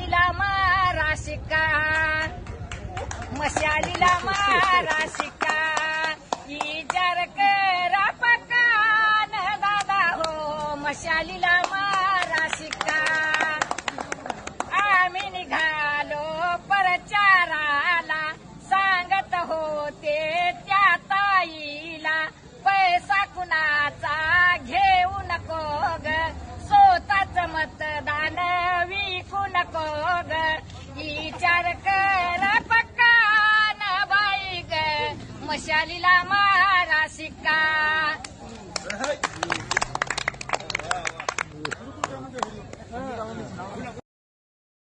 मशालीला मारा शिका मशालीला मारा शिका विचार करा पकान दादा हो मशालीला मारा शिका आम्ही निघालो प्रचाराला. सांगत होते त्या ताईला पैसा कुणाचा घेऊ नको ग. स्वतःच मतदान नको ग पक्का बाई ग. मशालीला मारा शिक्का.